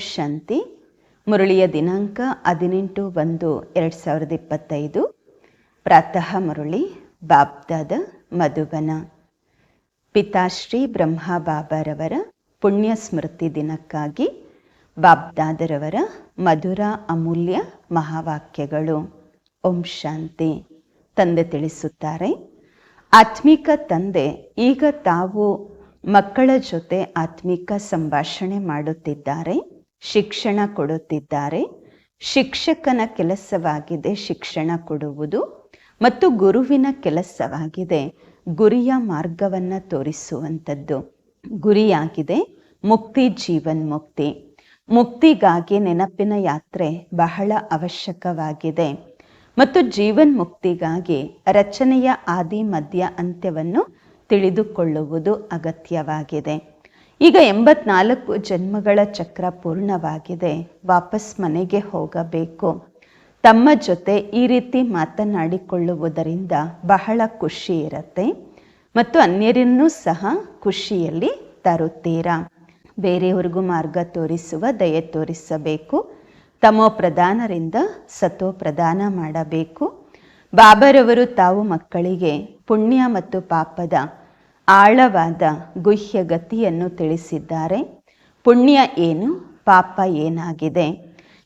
ಶಾಂತಿ. ಮುರಳಿಯ ದಿನಾಂಕ ಹದಿನೆಂಟು ಒಂದು ಎರಡು ಸಾವಿರದ ಇಪ್ಪತ್ತೈದು. ಪ್ರಾತಃ ಮುರಳಿ ಬಾಬ್ದಾದ ಮಧುಬನ. ಪಿತಾಶ್ರೀ ಬ್ರಹ್ಮ ಬಾಬಾರವರ ಪುಣ್ಯ ಸ್ಮೃತಿ ದಿನಕ್ಕಾಗಿ ಬಾಬ್ದಾದರವರ ಮಧುರ ಅಮೂಲ್ಯ ಮಹಾವಾಕ್ಯಗಳು. ಓಂ ಶಾಂತಿ. ತಂದೆ ತಿಳಿಸುತ್ತಾರೆ, ಆತ್ಮಿಕ ತಂದೆ, ಈಗ ತಾವು ಮಕ್ಕಳ ಜೊತೆ ಆತ್ಮಿಕ ಸಂಭಾಷಣೆ ಮಾಡುತ್ತಿದ್ದಾರೆ. ಶಿಕ್ಷಣ ಕೊಡುತ್ತಿದ್ದಾರೆ. ಶಿಕ್ಷಕನ ಕೆಲಸವಾಗಿದೆ, ಶಿಕ್ಷಣ ಕೊಡುವುದು ಮತ್ತು ಗುರುವಿನ ಕೆಲಸವಾಗಿದೆ. ಗುರಿಯ ಮಾರ್ಗವನ್ನು ತೋರಿಸುವಂಥದ್ದು. ಗುರಿಯಾಗಿದೆ ಮುಕ್ತಿ, ಜೀವನ್ ಮುಕ್ತಿ. ಮುಕ್ತಿಗಾಗಿ ನೆನಪಿನ ಯಾತ್ರೆ ಬಹಳ ಅವಶ್ಯಕವಾಗಿದೆ. ಮತ್ತು ಜೀವನ್ ಮುಕ್ತಿಗಾಗಿ ರಚನೆಯ ಆದಿ, ಮಧ್ಯ ಅಂತ್ಯವನ್ನು ತಿಳಿದುಕೊಳ್ಳುವುದು ಅಗತ್ಯವಾಗಿದೆ. ಈಗ ಎಂಬತ್ನಾಲ್ಕು ಜನ್ಮಗಳ ಚಕ್ರ ಪೂರ್ಣವಾಗಿದೆ. ವಾಪಸ್ ಮನೆಗೆ ಹೋಗಬೇಕು. ತಮ್ಮ ಜೊತೆ ಈ ರೀತಿ ಮಾತನಾಡಿಕೊಳ್ಳುವುದರಿಂದ ಬಹಳ ಖುಷಿ ಇರುತ್ತೆ ಮತ್ತು ಅನ್ಯರನ್ನೂ ಸಹ ಖುಷಿಯಲ್ಲಿ ತರುತ್ತೀರಾ? ಬೇರೆಯವ್ರಿಗೂ ಮಾರ್ಗ ತೋರಿಸುವ ದಯೆ ತೋರಿಸಬೇಕು. ತಮೋ ಪ್ರಧಾನರಿಂದ ಸತೋ ಪ್ರದಾನ ಮಾಡಬೇಕು. ಬಾಬರವರು ತಾವು ಮಕ್ಕಳಿಗೆ ಪುಣ್ಯ ಮತ್ತು ಪಾಪದ ಆಳವಾದ ಗುಹ್ಯ ಗತಿಯನ್ನು ತಿಳಿಸಿದ್ದಾರೆ. ಪುಣ್ಯ ಏನು? ಪಾಪ ಏನಾಗಿದೆ?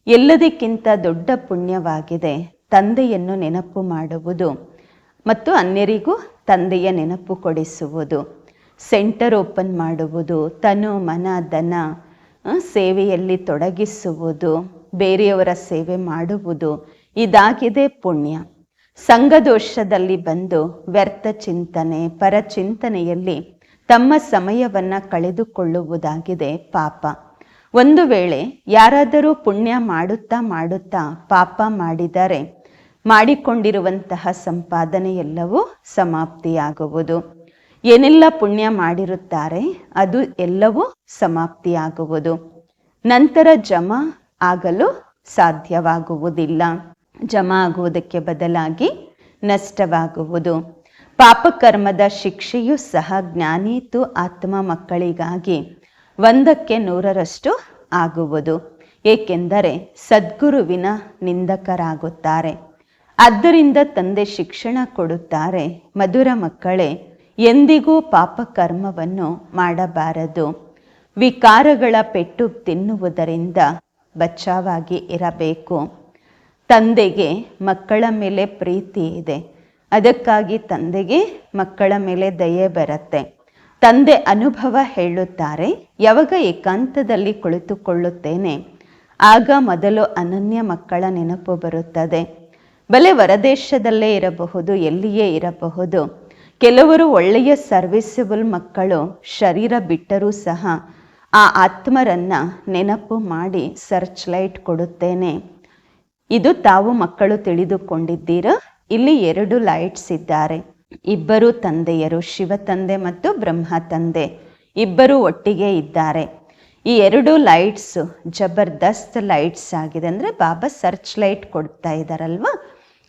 ಎಲ್ಲದಕ್ಕಿಂತ ದೊಡ್ಡ ಪುಣ್ಯವಾಗಿದೆ ತಂದೆಯನ್ನು ನೆನಪು ಮಾಡುವುದು ಮತ್ತು ಅನ್ಯರಿಗೂ ತಂದೆಯ ನೆನಪು ಕೊಡಿಸುವುದು. ಸೆಂಟರ್ ಓಪನ್ ಮಾಡುವುದು, ತನು, ಮನ ದನ ಸೇವೆಯಲ್ಲಿ ತೊಡಗಿಸುವುದು, ಬೇರೆಯವರ ಸೇವೆ ಮಾಡುವುದು, ಇದಾಗಿದೆ ಪುಣ್ಯ. ಸಂಘದೋಷದಲ್ಲಿ ಬಂದು ವ್ಯರ್ಥ ಚಿಂತನೆ, ಪರಚಿಂತನೆಯಲ್ಲಿ ತಮ್ಮ ಸಮಯವನ್ನು ಕಳೆದುಕೊಳ್ಳುವುದಾಗಿದೆ ಪಾಪ. ಒಂದು ವೇಳೆ ಯಾರಾದರೂ ಪುಣ್ಯ ಮಾಡುತ್ತಾ ಮಾಡುತ್ತಾ ಪಾಪ ಮಾಡಿದರೆ ಮಾಡಿಕೊಂಡಿರುವಂತಹ ಸಂಪಾದನೆ ಎಲ್ಲವೂ ಸಮಾಪ್ತಿಯಾಗುವುದು. ಏನೆಲ್ಲ ಪುಣ್ಯ ಮಾಡಿರುತ್ತಾರೆ ಅದು ಎಲ್ಲವೂ ಸಮಾಪ್ತಿಯಾಗುವುದು. ನಂತರ ಜಮಾ ಆಗಲು ಸಾಧ್ಯವಾಗುವುದಿಲ್ಲ. ಜಮಾ ಆಗುವುದಕ್ಕೆ ಬದಲಾಗಿ ನಷ್ಟವಾಗುವುದು. ಪಾಪಕರ್ಮದ ಶಿಕ್ಷೆಯೂ ಸಹ ಜ್ಞಾನೀತು ಆತ್ಮ ಮಕ್ಕಳಿಗಾಗಿ ಒಂದಕ್ಕೆ ನೂರರಷ್ಟು ಆಗುವುದು. ಏಕೆಂದರೆ ಸದ್ಗುರುವಿನ ನಿಂದಕರಾಗುತ್ತಾರೆ. ಆದ್ದರಿಂದ ತಂದೆ ಶಿಕ್ಷಣ ಕೊಡುತ್ತಾರೆ. ಮಧುರ ಮಕ್ಕಳೇ, ಎಂದಿಗೂ ಪಾಪಕರ್ಮವನ್ನು ಮಾಡಬಾರದು. ವಿಕಾರಗಳ ಪೆಟ್ಟು ತಿನ್ನುವುದರಿಂದ ಬಚ್ಚಾವಾಗಿ ಇರಬೇಕು. ತಂದೆಗೆ ಮಕ್ಕಳ ಮೇಲೆ ಪ್ರೀತಿ ಇದೆ. ಅದಕ್ಕಾಗಿ ತಂದೆಗೆ ಮಕ್ಕಳ ಮೇಲೆ ದಯೆ ಬರುತ್ತೆ. ತಂದೆ ಅನುಭವ ಹೇಳುತ್ತಾರೆ, ಯಾವಾಗ ಏಕಾಂತದಲ್ಲಿ ಕುಳಿತುಕೊಳ್ಳುತ್ತೇನೆ, ಆಗ ಮೊದಲು ಅನನ್ಯ ಮಕ್ಕಳ ನೆನಪು ಬರುತ್ತದೆ. ಬಲೆ ಹೊರದೇಶದಲ್ಲೇ ಇರಬಹುದು, ಎಲ್ಲಿಯೇ ಇರಬಹುದು. ಕೆಲವರು ಒಳ್ಳೆಯ ಸರ್ವಿಸಬಲ್ ಮಕ್ಕಳು, ಶರೀರ ಬಿಟ್ಟರೂ ಸಹ ಆ ಆತ್ಮರನ್ನು ನೆನಪು ಮಾಡಿ ಸರ್ಚ್ ಲೈಟ್ ಕೊಡುತ್ತೇನೆ. ಇದು ತಾವು ಮಕ್ಕಳು ತಿಳಿದುಕೊಂಡಿದ್ದೀರ? ಇಲ್ಲಿ ಎರಡು ಲೈಟ್ಸ್ ಇದ್ದಾರೆ. ಇಬ್ಬರು ತಂದೆಯರು, ಶಿವ ತಂದೆ ಮತ್ತು ಬ್ರಹ್ಮ ತಂದೆ. ಇಬ್ಬರು ಒಟ್ಟಿಗೆ ಇದ್ದಾರೆ. ಈ ಎರಡು ಲೈಟ್ಸ್ ಜಬರ್ದಸ್ತ್ ಲೈಟ್ಸ್ ಆಗಿದೆ. ಅಂದರೆ ಬಾಬಾ ಸರ್ಚ್ ಲೈಟ್ ಕೊಡ್ತಾ ಇದ್ದಾರಲ್ವಾ?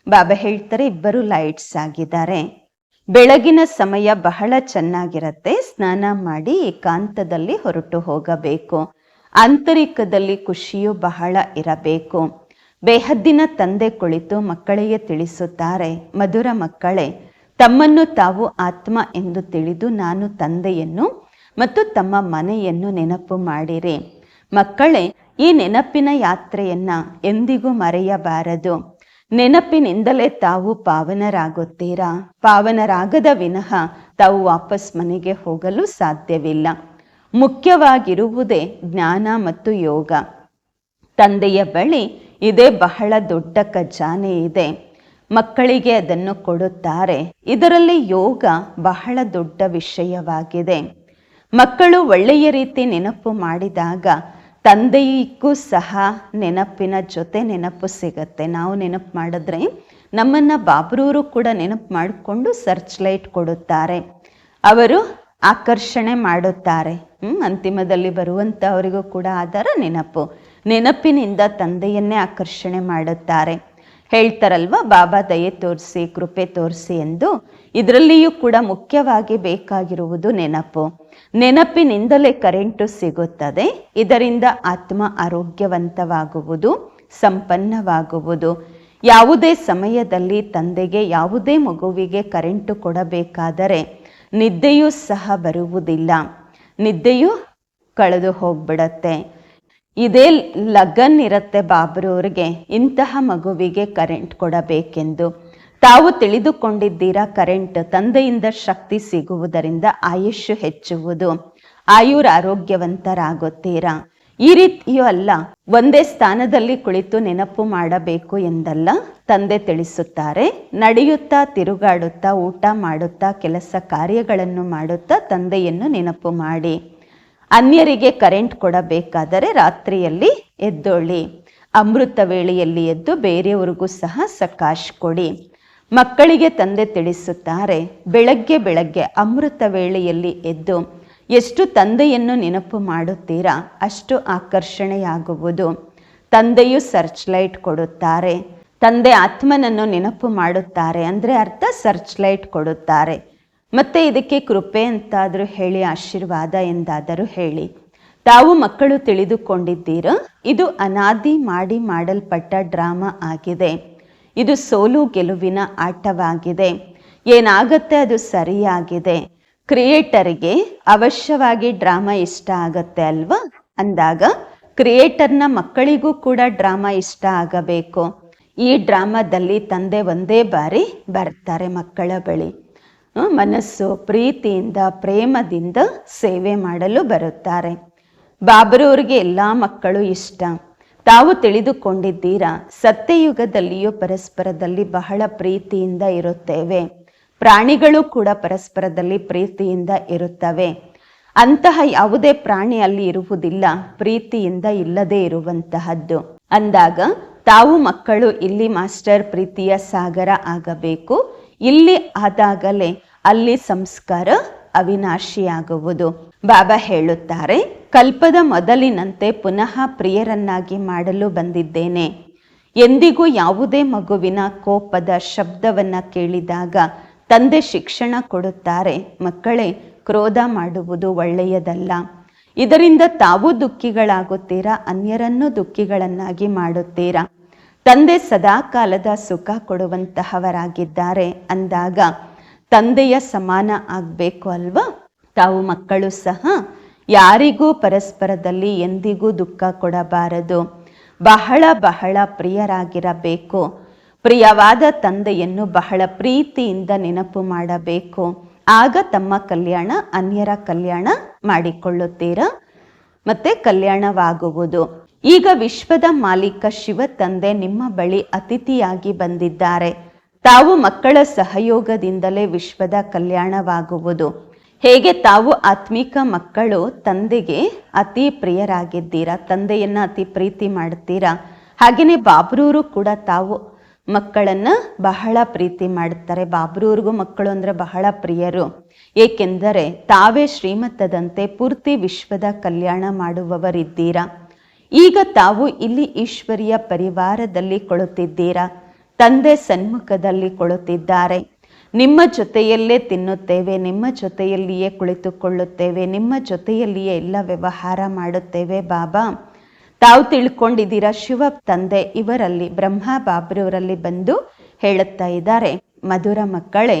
ಬಾಬಾ ಹೇಳ್ತಾರೆ ಇಬ್ಬರು ಲೈಟ್ಸ್ ಆಗಿದ್ದಾರೆ. ಬೆಳಗಿನ ಸಮಯ ಬಹಳ ಚೆನ್ನಾಗಿರತ್ತೆ. ಸ್ನಾನ ಮಾಡಿ ಏಕಾಂತದಲ್ಲಿ ಹೊರಟು ಹೋಗಬೇಕು. ಆಂತರಿಕದಲ್ಲಿ ಖುಷಿಯು ಬಹಳ ಇರಬೇಕು. ಬೇಹದ್ದಿನ ತಂದೆ ಕುಳಿತು ಮಕ್ಕಳಿಗೆ ತಿಳಿಸುತ್ತಾರೆ, ಮಧುರ ಮಕ್ಕಳೇ, ತಮ್ಮನ್ನು ತಾವು ಆತ್ಮ ಎಂದು ತಿಳಿದು ನಾನು ತಂದೆಯನ್ನು ಮತ್ತು ತಮ್ಮ ಮನೆಯನ್ನು ನೆನಪು ಮಾಡಿರಿ. ಮಕ್ಕಳೇ, ಈ ನೆನಪಿನ ಯಾತ್ರೆಯನ್ನ ಎಂದಿಗೂ ಮರೆಯಬಾರದು. ನೆನಪಿನಿಂದಲೇ ತಾವು ಪಾವನರಾಗುತ್ತೀರಾ? ಪಾವನರಾಗದ ವಿನಃ ತಾವು ವಾಪಸ್ ಮನೆಗೆ ಹೋಗಲು ಸಾಧ್ಯವಿಲ್ಲ. ಮುಖ್ಯವಾಗಿರುವುದೇ ಜ್ಞಾನ ಮತ್ತು ಯೋಗ. ತಂದೆಯ ಬಳಿ ಇದೇ ಬಹಳ ದೊಡ್ಡ ಖಜಾನೆ ಇದೆ. ಮಕ್ಕಳಿಗೆ ಅದನ್ನು ಕೊಡುತ್ತಾರೆ. ಇದರಲ್ಲಿ ಯೋಗ ಬಹಳ ದೊಡ್ಡ ವಿಷಯವಾಗಿದೆ. ಮಕ್ಕಳು ಒಳ್ಳೆಯ ರೀತಿ ನೆನಪು ಮಾಡಿದಾಗ ತಂದೆಗೂ ಸಹ ನೆನಪಿನ ಜೊತೆ ನೆನಪು ಸಿಗತ್ತೆ. ನಾವು ನೆನಪು ಮಾಡಿದ್ರೆ ನಮ್ಮನ್ನ ಬಾಬ್ರೂರು ಕೂಡ ನೆನಪು ಮಾಡಿಕೊಂಡು ಸರ್ಚ್ ಲೈಟ್ ಕೊಡುತ್ತಾರೆ. ಅವರು ಆಕರ್ಷಣೆ ಮಾಡುತ್ತಾರೆ. ಅಂತಿಮದಲ್ಲಿ ಬರುವಂಥವರಿಗೂ ಕೂಡ ಆಧಾರ ನೆನಪು. ನೆನಪಿನಿಂದ ತಂದೆಯನ್ನೇ ಆಕರ್ಷಣೆ ಮಾಡುತ್ತಾರೆ. ಹೇಳ್ತಾರಲ್ವ, ಬಾಬಾ, ದಯೆ ತೋರಿಸಿ, ಕೃಪೆ ತೋರಿಸಿ ಎಂದು. ಇದರಲ್ಲಿಯೂ ಕೂಡ ಮುಖ್ಯವಾಗಿ ಬೇಕಾಗಿರುವುದು ನೆನಪು. ನೆನಪಿನಿಂದಲೇ ಕರೆಂಟು ಸಿಗುತ್ತದೆ. ಇದರಿಂದ ಆತ್ಮ ಆರೋಗ್ಯವಂತವಾಗುವುದು, ಸಂಪನ್ನವಾಗುವುದು. ಯಾವುದೇ ಸಮಯದಲ್ಲಿ ತಂದೆಗೆ ಯಾವುದೇ ಮಗುವಿಗೆ ಕರೆಂಟು ಕೊಡಬೇಕಾದರೆ ನಿದ್ದೆಯೂ ಸಹ ಬರುವುದಿಲ್ಲ. ನಿದ್ದೆಯೂ ಕಳೆದು ಹೋಗ್ಬಿಡತ್ತೆ. ಇದೇ ಲಗನ್ ಇರುತ್ತೆ ಬಾಬ್ರವ್ರಿಗೆ ಇಂತಹ ಮಗುವಿಗೆ ಕರೆಂಟ್ ಕೊಡಬೇಕೆಂದು. ತಾವು ತಿಳಿದುಕೊಂಡಿದ್ದೀರಾ ಕರೆಂಟ್ ತಂದೆಯಿಂದ ಶಕ್ತಿ ಸಿಗುವುದರಿಂದ ಆಯುಷ್ಯು ಹೆಚ್ಚುವುದು. ಆಯುರ್ ಆರೋಗ್ಯವಂತರಾಗುತ್ತೀರಾ? ಈ ರೀತಿಯೂ ಅಲ್ಲ, ಒಂದೇ ಸ್ಥಾನದಲ್ಲಿ ಕುಳಿತು ನೆನಪು ಮಾಡಬೇಕು ಎಂದಲ್ಲ? ತಂದೆ ತಿಳಿಸುತ್ತಾರೆ, ನಡೆಯುತ್ತಾ ತಿರುಗಾಡುತ್ತಾ ಊಟ ಮಾಡುತ್ತಾ ಕೆಲಸ ಕಾರ್ಯಗಳನ್ನು ಮಾಡುತ್ತಾ ತಂದೆಯನ್ನು ನೆನಪು ಮಾಡಿ. ಅನ್ಯರಿಗೆ ಕರೆಂಟ್ ಕೊಡಬೇಕಾದರೆ ರಾತ್ರಿಯಲ್ಲಿ ಎದ್ದೊಳ್ಳಿ ಅಮೃತ ವೇಳೆಯಲ್ಲಿ ಎದ್ದು ಬೇರೆಯವರಿಗೂ ಸಹ ಸಕಾಶ್ ಕೊಡಿ. ಮಕ್ಕಳಿಗೆ ತಂದೆ ತಿಳಿಸುತ್ತಾರೆ, ಬೆಳಗ್ಗೆ ಬೆಳಗ್ಗೆ ಅಮೃತ ವೇಳೆಯಲ್ಲಿ ಎದ್ದು, ಎಷ್ಟು ತಂದೆಯನ್ನು ನೆನಪು ಮಾಡುತ್ತೀರಾ, ಅಷ್ಟು ಆಕರ್ಷಣೆಯಾಗುವುದು. ತಂದೆಯು ಸರ್ಚ್ ಲೈಟ್ ಕೊಡುತ್ತಾರೆ, ತಂದೆ ಆತ್ಮನನ್ನು ನೆನಪು ಮಾಡುತ್ತಾರೆ, ಅಂದರೆ ಅರ್ಥ ಸರ್ಚ್ ಲೈಟ್ ಕೊಡುತ್ತಾರೆ. ಮತ್ತೆ ಇದಕ್ಕೆ ಕೃಪೆ ಅಂತಾದರೂ ಹೇಳಿ, ಆಶೀರ್ವಾದ ಎಂದಾದರೂ ಹೇಳಿ. ತಾವು ಮಕ್ಕಳು ತಿಳಿದುಕೊಂಡಿದ್ದೀರ? ಇದು ಅನಾದಿ ಮಾಡಿ ಮಾಡಲ್ಪಟ್ಟ ಡ್ರಾಮಾ ಆಗಿದೆ. ಇದು ಸೋಲು ಗೆಲುವಿನ ಆಟವಾಗಿದೆ. ಏನಾಗತ್ತೆ ಅದು ಸರಿಯಾಗಿದೆ. ಕ್ರಿಯೇಟರ್ಗೆ ಅವಶ್ಯವಾಗಿ ಡ್ರಾಮಾ ಇಷ್ಟ ಆಗತ್ತೆ ಅಲ್ವಾ? ಅಂದಾಗ, ಕ್ರಿಯೇಟರ್ನ ಮಕ್ಕಳಿಗೂ ಕೂಡ ಡ್ರಾಮಾ ಇಷ್ಟ ಆಗಬೇಕು. ಈ ಡ್ರಾಮಾದಲ್ಲಿ ತಂದೆ ಒಂದೇ ಬಾರಿ ಬರ್ತಾರೆ ಮಕ್ಕಳ ಬಳಿ. ಮನಸ್ಸು ಪ್ರೀತಿಯಿಂದ, ಪ್ರೇಮದಿಂದ ಸೇವೆ ಮಾಡಲು ಬರುತ್ತಾರೆ. ಬಾಬರವ್ರಿಗೆ ಎಲ್ಲ ಮಕ್ಕಳು ಇಷ್ಟ. ತಾವು ತಿಳಿದುಕೊಂಡಿದ್ದೀರಾ, ಸತ್ಯಯುಗದಲ್ಲಿಯೂ ಪರಸ್ಪರದಲ್ಲಿ ಬಹಳ ಪ್ರೀತಿಯಿಂದ ಇರುತ್ತೇವೆ. ಪ್ರಾಣಿಗಳು ಕೂಡ ಪರಸ್ಪರದಲ್ಲಿ ಪ್ರೀತಿಯಿಂದ ಇರುತ್ತವೆ. ಅಂತಹ ಯಾವುದೇ ಪ್ರಾಣಿ ಅಲ್ಲಿ ಇರುವುದಿಲ್ಲ, ಪ್ರೀತಿಯಿಂದ ಇಲ್ಲದೆ ಇರುವಂತಹದ್ದು. ಅಂದಾಗ ತಾವು ಮಕ್ಕಳು, ಇಲ್ಲಿ ಮಾಸ್ಟರ್ ಪ್ರೀತಿಯ ಸಾಗರ ಆಗಬೇಕು. ಇಲ್ಲಿ ಆದಾಗಲೇ ಅಲ್ಲಿ ಸಂಸ್ಕಾರ ಅವಿನಾಶಿಯಾಗುವುದು. ಬಾಬಾ ಹೇಳುತ್ತಾರೆ, ಕಲ್ಪದ ಮೊದಲಿನಂತೆ ಪುನಃ ಪ್ರಿಯರನ್ನಾಗಿ ಮಾಡಲು ಬಂದಿದ್ದೇನೆ. ಎಂದಿಗೂ ಯಾವುದೇ ಮಗುವಿನ ಕೋಪದ ಶಬ್ದವನ್ನು ಕೇಳಿದಾಗ ತಂದೆ ಶಿಕ್ಷಣ ಕೊಡುತ್ತಾರೆ, ಮಕ್ಕಳೇ ಕ್ರೋಧ ಮಾಡುವುದು ಒಳ್ಳೆಯದಲ್ಲ. ಇದರಿಂದ ತಾವು ದುಃಖಿಗಳಾಗುತ್ತೀರಾ, ಅನ್ಯರನ್ನು ದುಃಖಿಗಳನ್ನಾಗಿ ಮಾಡುತ್ತೀರಾ? ತಂದೆ ಸದಾಕಾಲದ ಸುಖ ಕೊಡುವಂತಹವರಾಗಿದ್ದಾರೆ. ಅಂದಾಗ ತಂದೆಯ ಸಮಾನ ಆಗಬೇಕು ಅಲ್ವಾ? ತಾವು ಮಕ್ಕಳು ಸಹ ಯಾರಿಗೂ ಪರಸ್ಪರದಲ್ಲಿ ಎಂದಿಗೂ ದುಃಖ ಕೊಡಬಾರದು. ಬಹಳ ಬಹಳ ಪ್ರಿಯರಾಗಿರಬೇಕು. ಪ್ರಿಯವಾದ ತಂದೆಯನ್ನು ಬಹಳ ಪ್ರೀತಿಯಿಂದ ನೆನಪು ಮಾಡಬೇಕು. ಆಗ ತಮ್ಮ ಕಲ್ಯಾಣ, ಅನ್ಯರ ಕಲ್ಯಾಣ ಮಾಡಿಕೊಳ್ಳುತ್ತೀರಾ? ಮತ್ತೆ ಕಲ್ಯಾಣವಾಗುವುದು. ಈಗ ವಿಶ್ವದ ಮಾಲೀಕ ಶಿವ ತಂದೆ ನಿಮ್ಮ ಬಳಿ ಅತಿಥಿಯಾಗಿ ಬಂದಿದ್ದಾರೆ. ತಾವು ಮಕ್ಕಳ ಸಹಯೋಗದಿಂದಲೇ ವಿಶ್ವದ ಕಲ್ಯಾಣವಾಗುವುದು. ಹೇಗೆ ತಾವು ಆತ್ಮಿಕ ಮಕ್ಕಳು ತಂದೆಗೆ ಅತಿ ಪ್ರಿಯರಾಗಿದ್ದೀರಾ? ತಂದೆಯನ್ನ ಅತಿ ಪ್ರೀತಿ ಮಾಡ್ತೀರಾ? ಹಾಗೆಯೇ ಬಾಬ್ರೂರು ಕೂಡ ತಾವು ಮಕ್ಕಳನ್ನ ಬಹಳ ಪ್ರೀತಿ ಮಾಡ್ತಾರೆ. ಬಾಬ್ರೂರಿಗೂ ಮಕ್ಕಳು ಅಂದ್ರೆ ಬಹಳ ಪ್ರಿಯರು. ಏಕೆಂದರೆ ತಾವೇ ಶ್ರೀಮಂತದಂತೆ ಪೂರ್ತಿ ವಿಶ್ವದ ಕಲ್ಯಾಣ ಮಾಡುವವರಿದ್ದೀರಾ? ಈಗ ತಾವು ಇಲ್ಲಿ ಈಶ್ವರಿಯ ಪರಿವಾರದಲ್ಲಿ ಕೊಳುತ್ತಿದ್ದೀರಾ? ತಂದೆ ಸನ್ಮುಖದಲ್ಲಿ ಕೊಳುತ್ತಿದ್ದಾರೆ. ನಿಮ್ಮ ಜೊತೆಯಲ್ಲೇ ತಿನ್ನುತ್ತೇವೆ, ನಿಮ್ಮ ಜೊತೆಯಲ್ಲಿಯೇ ಕುಳಿತುಕೊಳ್ಳುತ್ತೇವೆ, ನಿಮ್ಮ ಜೊತೆಯಲ್ಲಿಯೇ ಎಲ್ಲ ವ್ಯವಹಾರ ಮಾಡುತ್ತೇವೆ, ಬಾಬಾ. ತಾವು ತಿಳ್ಕೊಂಡಿದ್ದೀರಾ, ಶಿವ ತಂದೆ ಇವರಲ್ಲಿ, ಬ್ರಹ್ಮ ಬಾಬ್ರವರಲ್ಲಿ ಬಂದು ಹೇಳುತ್ತಾ ಇದ್ದಾರೆ. ಮಧುರ ಮಕ್ಕಳೇ,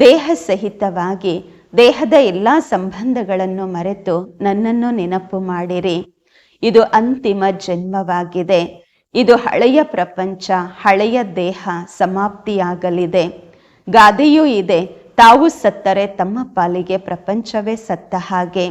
ದೇಹ ಸಹಿತವಾಗಿ ದೇಹದ ಎಲ್ಲ ಸಂಬಂಧಗಳನ್ನು ಮರೆತು ನನ್ನನ್ನು ನೆನಪು ಮಾಡಿರಿ. ಇದು ಅಂತಿಮ ಜನ್ಮವಾಗಿದೆ. ಇದು ಹಳೆಯ ಪ್ರಪಂಚ, ಹಳೆಯ ದೇಹ ಸಮಾಪ್ತಿಯಾಗಲಿದೆ. ಗಾದೆಯೂ ಇದೆ. ತಾವು ಸತ್ತರೆ ತಮ್ಮ ಪಾಲಿಗೆ ಪ್ರಪಂಚವೇ ಸತ್ತ ಹಾಗೆ.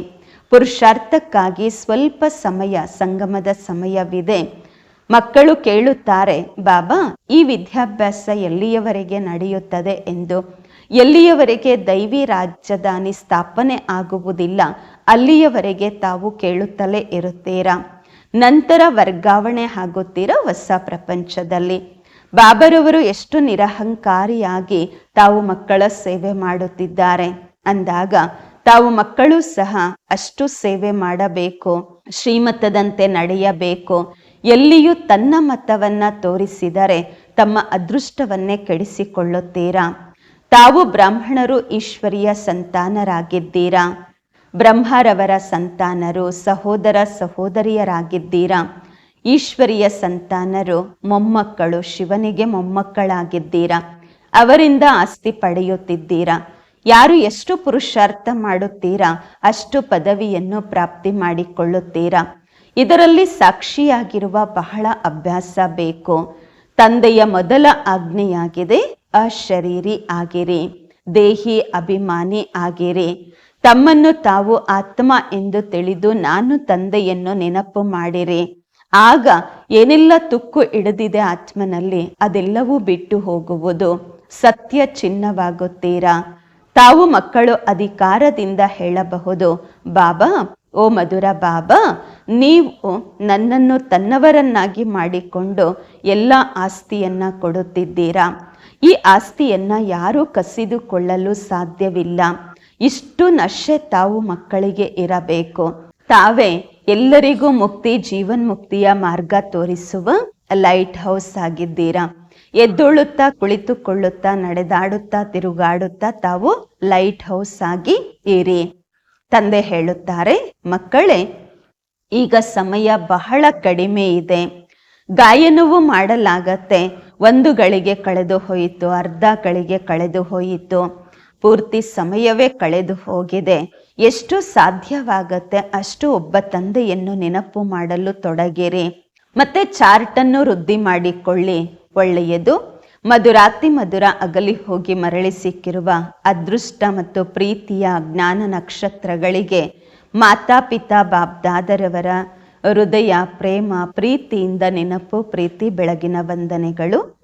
ಪುರುಷಾರ್ಥಕ್ಕಾಗಿ ಸ್ವಲ್ಪ ಸಮಯ, ಸಂಗಮದ ಸಮಯವಿದೆ. ಮಕ್ಕಳು ಕೇಳುತ್ತಾರೆ, ಬಾಬಾ, ಈ ವಿದ್ಯಾಭ್ಯಾಸ ಎಲ್ಲಿಯವರೆಗೆ ನಡೆಯುತ್ತದೆ? ಎಂದು. ಎಲ್ಲಿಯವರೆಗೆ ದೈವಿ ರಾಜಧಾನಿ ಸ್ಥಾಪನೆ ಆಗುವುದಿಲ್ಲ. ಅಲ್ಲಿಯವರೆಗೆ ತಾವು ಕೇಳುತ್ತಲೇ ಇರುತ್ತೀರಾ? ನಂತರ ವರ್ಗಾವಣೆ ಆಗುತ್ತೀರಾ ಹೊಸ ಪ್ರಪಂಚದಲ್ಲಿ? ಬಾಬರವರು ಎಷ್ಟು ನಿರಹಂಕಾರಿಯಾಗಿ ತಾವು ಮಕ್ಕಳ ಸೇವೆ ಮಾಡುತ್ತಿದ್ದಾರೆ. ಅಂದಾಗ ತಾವು ಮಕ್ಕಳು ಸಹ ಅಷ್ಟು ಸೇವೆ ಮಾಡಬೇಕು, ಶ್ರೀಮತದಂತೆ ನಡೆಯಬೇಕು. ಎಲ್ಲಿಯೂ ತನ್ನ ಮತವನ್ನ ತೋರಿಸಿದರೆ ತಮ್ಮ ಅದೃಷ್ಟವನ್ನೇ ಕೆಡಿಸಿಕೊಳ್ಳುತ್ತೀರಾ? ತಾವು ಬ್ರಾಹ್ಮಣರು, ಈಶ್ವರಿಯ ಸಂತಾನರಾಗಿದ್ದೀರಾ? ಬ್ರಹ್ಮರವರ ಸಂತಾನರು, ಸಹೋದರ ಸಹೋದರಿಯರಾಗಿದ್ದೀರಾ? ಈಶ್ವರಿಯ ಸಂತಾನರು ಮೊಮ್ಮಕ್ಕಳು, ಶಿವನಿಗೆ ಮೊಮ್ಮಕ್ಕಳಾಗಿದ್ದೀರಾ? ಅವರಿಂದ ಆಸ್ತಿ ಪಡೆಯುತ್ತಿದ್ದೀರಾ? ಯಾರು ಎಷ್ಟು ಪುರುಷಾರ್ಥ ಮಾಡುತ್ತೀರಾ? ಅಷ್ಟು ಪದವಿಯನ್ನು ಪ್ರಾಪ್ತಿ ಮಾಡಿಕೊಳ್ಳುತ್ತೀರಾ? ಇದರಲ್ಲಿ ಸಾಕ್ಷಿಯಾಗಿರುವ ಬಹಳ ಅಭ್ಯಾಸ ಬೇಕು. ತಂದೆಯ ಮೊದಲ ಆಜ್ಞೆಯಾಗಿದೆ, ಅಶರೀರಿ ಆಗಿರಿ, ದೇಹಿ ಅಭಿಮಾನಿ ಆಗಿರಿ. ತಮ್ಮನ್ನು ತಾವು ಆತ್ಮ ಎಂದು ತಿಳಿದು ನಾನು ತಂದೆಯನ್ನು ನೆನಪು ಮಾಡಿರಿ. ಆಗ ಏನೆಲ್ಲ ತುಕ್ಕು ಹಿಡಿದಿದೆ ಆತ್ಮನಲ್ಲಿ ಅದೆಲ್ಲವೂ ಬಿಟ್ಟು ಹೋಗುವುದು ಸತ್ಯ ಚಿನ್ನವಾಗುತ್ತೀರಾ? ತಾವು ಮಕ್ಕಳು ಅಧಿಕಾರದಿಂದ ಹೇಳಬಹುದು, ಬಾಬಾ, ಓ ಮಧುರ ಬಾಬಾ, ನೀವು ನನ್ನನ್ನು ತನ್ನವರನ್ನಾಗಿ ಮಾಡಿಕೊಂಡು ಎಲ್ಲ ಆಸ್ತಿಯನ್ನ ಕೊಡುತ್ತಿದ್ದೀರಾ? ಈ ಆಸ್ತಿಯನ್ನ ಯಾರೂ ಕಸಿದುಕೊಳ್ಳಲು ಸಾಧ್ಯವಿಲ್ಲ. ಇಷ್ಟು ನಶೆ ತಾವು ಮಕ್ಕಳಿಗೆ ಇರಬೇಕು. ತಾವೇ ಎಲ್ಲರಿಗೂ ಮುಕ್ತಿ ಜೀವನ್ ಮುಕ್ತಿಯ ಮಾರ್ಗ ತೋರಿಸುವ ಲೈಟ್ ಹೌಸ್ ಆಗಿದ್ದೀರಾ. ಎದ್ದೊಳ್ಳುತ್ತಾ ಕುಳಿತುಕೊಳ್ಳುತ್ತಾ, ನಡೆದಾಡುತ್ತಾ, ತಿರುಗಾಡುತ್ತಾ ತಾವು ಲೈಟ್ ಹೌಸ್ ಆಗಿ ಇರಿ. ತಂದೆ ಹೇಳುತ್ತಾರೆ, ಮಕ್ಕಳೇ, ಈಗ ಸಮಯ ಬಹಳ ಕಡಿಮೆ ಇದೆ. ಗಾಯನವು ಮಾಡಲಾಗತ್ತೆ. ಒಂದು ಗಳಿಗೆ ಕಳೆದು ಹೋಯಿತು, ಅರ್ಧ ಗಳಿಗೆ ಕಳೆದು ಹೋಯಿತು. ಪೂರ್ತಿ ಸಮಯವೇ ಕಳೆದು ಹೋಗಿದೆ. ಎಷ್ಟು ಸಾಧ್ಯವಾಗತ್ತೆ ಅಷ್ಟು ಒಬ್ಬ ತಂದೆಯನ್ನು ನೆನಪು ಮಾಡಲು ತೊಡಗಿರಿ. ಮತ್ತೆ ಚಾರ್ಟನ್ನು ವೃದ್ಧಿ ಮಾಡಿಕೊಳ್ಳಿ. ಒಳ್ಳೆಯದು. ಮಧುರಾತಿ ಮಧುರ ಅಗಲಿ ಹೋಗಿ ಮರಳಿ ಸಿಕ್ಕಿರುವ ಅದೃಷ್ಟ ಮತ್ತು ಪ್ರೀತಿಯ ಜ್ಞಾನ ನಕ್ಷತ್ರಗಳಿಗೆ ಮಾತಾಪಿತಾ ಬಾಬ್ದಾದರವರ ಹೃದಯ, ಪ್ರೇಮ, ಪ್ರೀತಿಯಿಂದ ನೆನಪು, ಪ್ರೀತಿ, ಬೆಳಗಿನ ವಂದನೆಗಳು.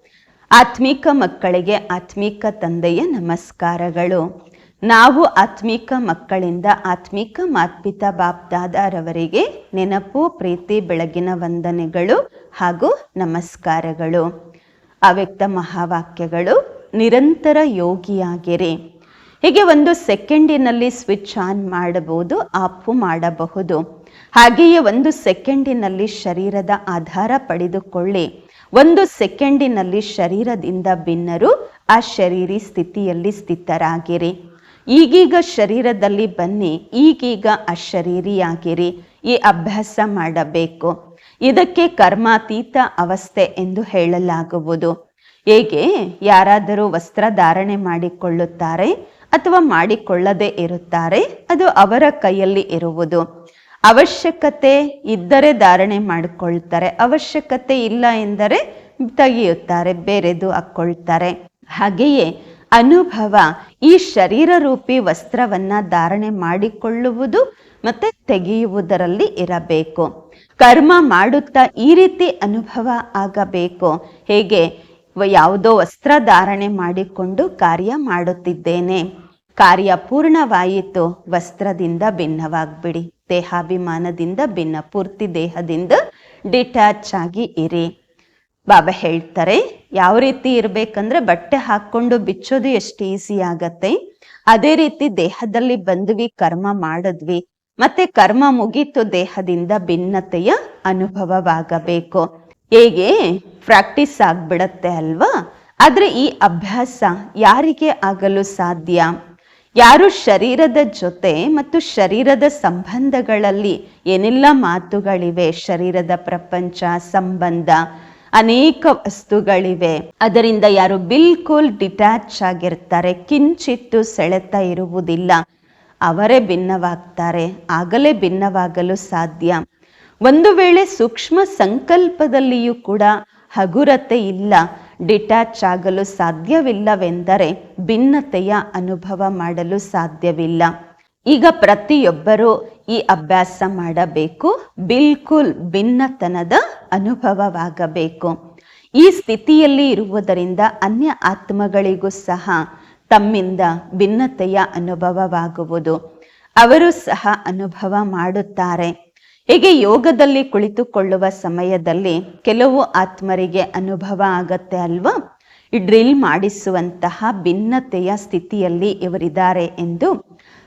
ಆತ್ಮಿಕ ಮಕ್ಕಳಿಗೆ ಆತ್ಮಿಕ ತಂದೆಯ ನಮಸ್ಕಾರಗಳು. ನಾವು ಆತ್ಮಿಕ ಮಕ್ಕಳಿಂದ ಆತ್ಮಿಕ ಮಾತ್ಪಿತ ಬಾಪ್ದಾದರವರಿಗೆ ನೆನಪು, ಪ್ರೀತಿ, ಬೆಳಗಿನ ವಂದನೆಗಳು ಹಾಗೂ ನಮಸ್ಕಾರಗಳು. ಅವ್ಯಕ್ತ ಮಹಾವಾಕ್ಯಗಳು, ನಿರಂತರ ಯೋಗಿಯಾಗಿರಿ. ಹೀಗೆ ಒಂದು ಸೆಕೆಂಡಿನಲ್ಲಿ ಸ್ವಿಚ್ ಆನ್ ಮಾಡಬಹುದು, ಆಫ್ ಮಾಡಬಹುದು. ಹಾಗೆಯೇ ಒಂದು ಸೆಕೆಂಡಿನಲ್ಲಿ ಶರೀರದ ಆಧಾರ ಪಡೆದುಕೊಳ್ಳಿ. ಒಂದು ಸೆಕೆಂಡಿನಲ್ಲಿ ಶರೀರದಿಂದ ಭಿನ್ನರು ಆ ಶರೀರಿ ಸ್ಥಿತಿಯಲ್ಲಿ ಸ್ಥಿತರಾಗಿರಿ. ಈಗೀಗ ಶರೀರದಲ್ಲಿ ಬನ್ನಿ, ಈಗೀಗ ಅಶರೀರಿಯಾಗಿರಿ ಈ ಅಭ್ಯಾಸ ಮಾಡಬೇಕು. ಇದಕ್ಕೆ ಕರ್ಮಾತೀತ ಅವಸ್ಥೆ ಎಂದು ಹೇಳಲಾಗುವುದು. ಹೇಗೆ? ಯಾರಾದರೂ ವಸ್ತ್ರ ಧಾರಣೆ ಮಾಡಿಕೊಳ್ಳುತ್ತಾರೆ ಅಥವಾ ಮಾಡಿಕೊಳ್ಳದೆ ಇರುತ್ತಾರೆ, ಅದು ಅವರ ಕೈಯಲ್ಲಿ ಇರುವುದು. ಅವಶ್ಯಕತೆ ಇದ್ದರೆ ಧಾರಣೆ ಮಾಡಿಕೊಳ್ತಾರೆ, ಅವಶ್ಯಕತೆ ಇಲ್ಲ ಎಂದರೆ ತೆಗೆಯುತ್ತಾರೆ, ಬೇರೆದು ಹಾಕ್ಕೊಳ್ತಾರೆ. ಹಾಗೆಯೇ ಅನುಭವ ಈ ಶರೀರ ರೂಪಿ ವಸ್ತ್ರವನ್ನ ಧಾರಣೆ ಮಾಡಿಕೊಳ್ಳುವುದು ಮತ್ತೆ ತೆಗೆಯುವುದರಲ್ಲಿ ಇರಬೇಕು. ಕರ್ಮ ಮಾಡುತ್ತಾ ಈ ರೀತಿ ಅನುಭವ ಆಗಬೇಕು. ಹೇಗೆ, ಯಾವುದೋ ವಸ್ತ್ರ ಧಾರಣೆ ಮಾಡಿಕೊಂಡು ಕಾರ್ಯ ಮಾಡುತ್ತಿದ್ದೇನೆ. ಕಾರ್ಯ ಪೂರ್ಣವಾಯಿತು. ವಸ್ತ್ರದಿಂದ ಭಿನ್ನವಾಗ್ಬಿಡಿ. ದೇಹಾಭಿಮಾನದಿಂದ ಭಿನ್ನ ಪೂರ್ತಿ ದೇಹದಿಂದ ಡಿಟ್ಯಾಚ್ ಆಗಿ ಇರಿ. ಬಾಬಾ ಹೇಳ್ತಾರೆ, ಯಾವ ರೀತಿ ಇರ್ಬೇಕಂದ್ರೆ ಬಟ್ಟೆ ಹಾಕೊಂಡು ಬಿಚ್ಚೋದು ಎಷ್ಟು ಈಸಿ ಆಗತ್ತೆ. ಅದೇ ರೀತಿ ದೇಹದಲ್ಲಿ ಬಂದ್ವಿ, ಕರ್ಮ ಮಾಡಿದ್ವಿ. ಮತ್ತೆ ಕರ್ಮ ಮುಗೀತು, ದೇಹದಿಂದ ಭಿನ್ನತೆಯ ಅನುಭವವಾಗಬೇಕು. ಹೇಗೆ? ಪ್ರಾಕ್ಟೀಸ್ ಆಗ್ಬಿಡತ್ತೆ ಅಲ್ವಾ? ಆದ್ರೆ ಈ ಅಭ್ಯಾಸ ಯಾರಿಗೆ ಆಗಲು ಸಾಧ್ಯ? ಯಾರು ಶರೀರದ ಜೊತೆ ಮತ್ತು ಶರೀರದ ಸಂಬಂಧಗಳಲ್ಲಿ ಏನೆಲ್ಲ ಮಾತುಗಳಿವೆ? ಶರೀರದ ಪ್ರಪಂಚ, ಸಂಬಂಧ, ಅನೇಕ ವಸ್ತುಗಳಿವೆ. ಅದರಿಂದ ಯಾರು ಬಿಲ್ಕುಲ್ ಡಿಟ್ಯಾಚ್ ಆಗಿರ್ತಾರೆ, ಕಿಂಚಿತ್ತು ಸೆಳೆತ ಇರುವುದಿಲ್ಲ. ಅವರೇ ಭಿನ್ನವಾಗ್ತಾರೆ, ಆಗಲೇ ಭಿನ್ನವಾಗಲು ಸಾಧ್ಯ. ಒಂದು ವೇಳೆ ಸೂಕ್ಷ್ಮ ಸಂಕಲ್ಪದಲ್ಲಿಯೂ ಕೂಡ ಹಗುರತೆ ಇಲ್ಲ. ಡಿಟ್ಯಾಚ್ ಆಗಲು ಸಾಧ್ಯವಿಲ್ಲವೆಂದರೆ ಭಿನ್ನತೆಯ ಅನುಭವ ಮಾಡಲು ಸಾಧ್ಯವಿಲ್ಲ. ಈಗ ಪ್ರತಿಯೊಬ್ಬರೂ ಈ ಅಭ್ಯಾಸ ಮಾಡಬೇಕು. ಬಿಲ್ಕುಲ್ ಭಿನ್ನತನದ ಅನುಭವವಾಗಬೇಕು. ಈ ಸ್ಥಿತಿಯಲ್ಲಿ ಇರುವುದರಿಂದ ಅನ್ಯ ಆತ್ಮಗಳಿಗೂ ಸಹ ತಮ್ಮಿಂದ ಭಿನ್ನತೆಯ ಅನುಭವವಾಗುವುದು. ಅವರು ಸಹ ಅನುಭವ ಮಾಡುತ್ತಾರೆ. ಹೀಗೆ ಯೋಗದಲ್ಲಿ ಕುಳಿತುಕೊಳ್ಳುವ ಸಮಯದಲ್ಲಿ ಕೆಲವು ಆತ್ಮರಿಗೆ ಅನುಭವ ಆಗತ್ತೆ ಅಲ್ವಾ? ಈ ಡ್ರಿಲ್ ಮಾಡಿಸುವಂತಹ ಭಿನ್ನತೆಯ ಸ್ಥಿತಿಯಲ್ಲಿ ಇವರಿದ್ದಾರೆ ಎಂದು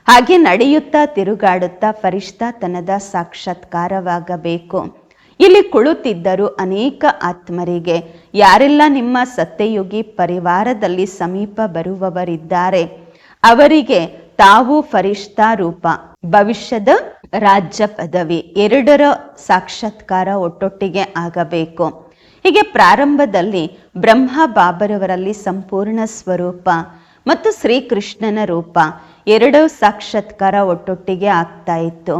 ಹಾಗೆ ನಡೆಯುತ್ತಾ ತಿರುಗಾಡುತ್ತಾ ಫರಿಷ್ಠತನದ ಸಾಕ್ಷಾತ್ಕಾರವಾಗಬೇಕು. ಇಲ್ಲಿ ಕುಳಿತಿದ್ದರು ಅನೇಕ ಆತ್ಮರಿಗೆ ಯಾರೆಲ್ಲ ನಿಮ್ಮ ಸತ್ಯಯುಗಿ ಪರಿವಾರದಲ್ಲಿ ಸಮೀಪ ಬರುವವರಿದ್ದಾರೆ, ಅವರಿಗೆ ತಾವು ಫರಿಷ್ಠಾ ರೂಪ, ಭವಿಷ್ಯದ ರಾಜ್ಯ ಪದವಿ ಎರಡರ ಸಾಕ್ಷಾತ್ಕಾರ ಒಟ್ಟೊಟ್ಟಿಗೆ ಆಗಬೇಕು. ಹೀಗೆ ಪ್ರಾರಂಭದಲ್ಲಿ ಬ್ರಹ್ಮ ಬಾಬರವರಲ್ಲಿ ಸಂಪೂರ್ಣ ಸ್ವರೂಪ ಮತ್ತು ಶ್ರೀಕೃಷ್ಣನ ರೂಪ ಎರಡೂ ಸಾಕ್ಷಾತ್ಕಾರ ಒಟ್ಟೊಟ್ಟಿಗೆ ಆಗ್ತಾ ಇತ್ತು.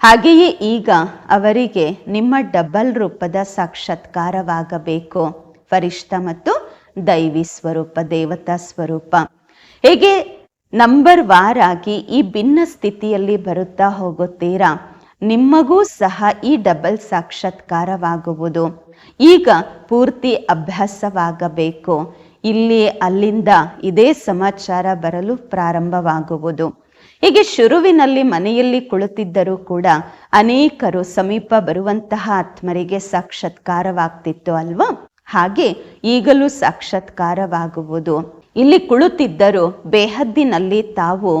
ಹಾಗೆಯೇ ಈಗ ಅವರಿಗೆ ನಿಮ್ಮ ಡಬಲ್ ರೂಪದ ಸಾಕ್ಷಾತ್ಕಾರವಾಗಬೇಕು. ಪರಿಷ್ಠ ಮತ್ತು ದೈವಿ ಸ್ವರೂಪ, ದೇವತಾ ಸ್ವರೂಪ. ಹೇಗೆ ನಂಬರ್ ವಾರ್ ಆಗಿ ಈ ಭಿನ್ನ ಸ್ಥಿತಿಯಲ್ಲಿ ಬರುತ್ತಾ ಹೋಗುತ್ತೀರಾ? ನಿಮಗೂ ಸಹ ಈ ಡಬಲ್ ಸಾಕ್ಷಾತ್ಕಾರವಾಗುವುದು. ಈಗ ಪೂರ್ತಿ ಅಭ್ಯಾಸವಾಗಬೇಕು. ಇಲ್ಲಿ ಅಲ್ಲಿಂದ ಇದೇ ಸಮಾಚಾರ ಬರಲು ಪ್ರಾರಂಭವಾಗುವುದು. ಹೀಗೆ ಶುರುವಿನಲ್ಲಿ ಮನೆಯಲ್ಲಿ ಕುಳಿತಿದ್ದರೂ ಕೂಡ ಅನೇಕರು ಸಮೀಪ ಬರುವಂತಹ ಆತ್ಮರಿಗೆ ಸಾಕ್ಷಾತ್ಕಾರವಾಗ್ತಿತ್ತು ಅಲ್ವಾ? ಹಾಗೆ ಈಗಲೂ ಸಾಕ್ಷಾತ್ಕಾರವಾಗುವುದು. ಇಲ್ಲಿ ಕುಳಿತಿದ್ದರು ಬೇಹದ್ದಿನಲ್ಲಿ ತಾವು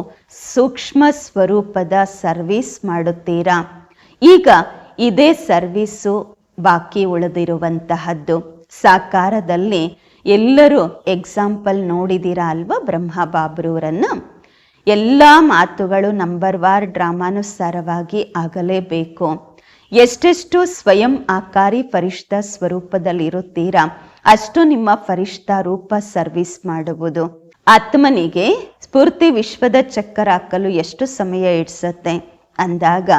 ಸೂಕ್ಷ್ಮ ಸ್ವರೂಪದ ಸರ್ವಿಸ್ ಮಾಡುತ್ತೀರಾ? ಈಗ ಇದೇ ಸರ್ವಿಸು ಬಾಕಿ ಉಳಿದಿರುವಂತಹದ್ದು. ಸಾಕಾರದಲ್ಲಿ ಎಲ್ಲರೂ ಎಕ್ಸಾಂಪಲ್ ನೋಡಿದಿರಾ ಅಲ್ವಾ ಬ್ರಹ್ಮ ಬಾಬ್ರೂರನ್ನು ಎಲ್ಲ ಮಾತುಗಳು ನಂಬರ್ ವಾರ್ ಡ್ರಾಮಾನುಸಾರವಾಗಿ ಆಗಲೇಬೇಕು. ಎಷ್ಟೆಷ್ಟು ಸ್ವಯಂ ಆಕಾರಿ ಪರಿಷ್ಠ ಸ್ವರೂಪದಲ್ಲಿರುತ್ತೀರಾ? ಅಷ್ಟು ನಿಮ್ಮ ಫರಿಷ್ಠ ರೂಪ ಸರ್ವಿಸ್ ಮಾಡುವುದು. ಆತ್ಮನಿಗೆ ಸ್ಫೂರ್ತಿ ವಿಶ್ವದ ಚಕ್ಕರ್ ಹಾಕಲು ಎಷ್ಟು ಸಮಯ ಇಡ್ಸತ್ತೆ? ಅಂದಾಗ,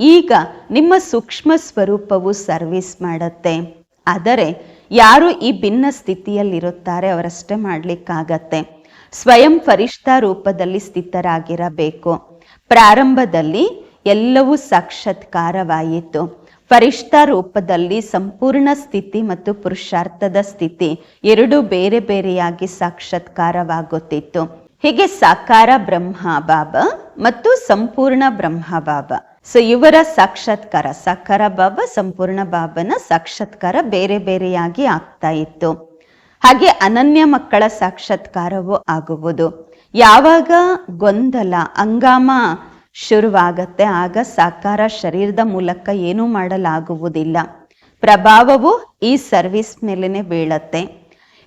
ಈಗ ನಿಮ್ಮ ಸೂಕ್ಷ್ಮ ಸ್ವರೂಪವು ಸರ್ವಿಸ್ ಮಾಡತ್ತೆ. ಆದರೆ, ಯಾರು ಈ ಭಿನ್ನ ಸ್ಥಿತಿಯಲ್ಲಿರುತ್ತಾರೆ ಅವರಷ್ಟೇ ಮಾಡಲಿಕ್ಕಾಗತ್ತೆ. ಸ್ವಯಂ ಫರಿಷ್ಠ ರೂಪದಲ್ಲಿ ಸ್ಥಿತರಾಗಿರಬೇಕು. ಪ್ರಾರಂಭದಲ್ಲಿ ಎಲ್ಲವೂ ಸಾಕ್ಷಾತ್ಕಾರವಾಯಿತು. ಫರಿಷ್ಠ ರೂಪದಲ್ಲಿ ಸಂಪೂರ್ಣ ಸ್ಥಿತಿ ಮತ್ತು ಪುರುಷಾರ್ಥದ ಸ್ಥಿತಿ ಎರಡು ಬೇರೆ ಬೇರೆಯಾಗಿ ಸಾಕ್ಷಾತ್ಕಾರವಾಗುತ್ತಿತ್ತು. ಹೀಗೆ ಸಾಕಾರ ಬ್ರಹ್ಮ ಬಾಬಾ ಮತ್ತು ಸಂಪೂರ್ಣ ಬ್ರಹ್ಮ ಬಾಬಾ ಸೊ ಇವರ ಸಾಕ್ಷಾತ್ಕಾರ, ಸಾಕಾರ ಬಾಬಾ ಸಂಪೂರ್ಣ ಬಾಬನ ಸಾಕ್ಷಾತ್ಕಾರ ಬೇರೆ ಬೇರೆಯಾಗಿ ಆಗ್ತಾ ಇತ್ತು. ಹಾಗೆ ಅನನ್ಯ ಮಕ್ಕಳ ಸಾಕ್ಷಾತ್ಕಾರವೂ ಆಗುವುದು. ಯಾವಾಗ ಗೊಂದಲ, ಹಂಗಾಮ ಶುರುವಾಗತ್ತೆ. ಆಗ ಸಾಕಾರ ಶರೀರದ ಮೂಲಕ ಏನೂ ಮಾಡಲಾಗುವುದಿಲ್ಲ. ಪ್ರಭಾವವು ಈ ಸರ್ವಿಸ್ ಮೇಲೇ ಬೀಳತ್ತೆ.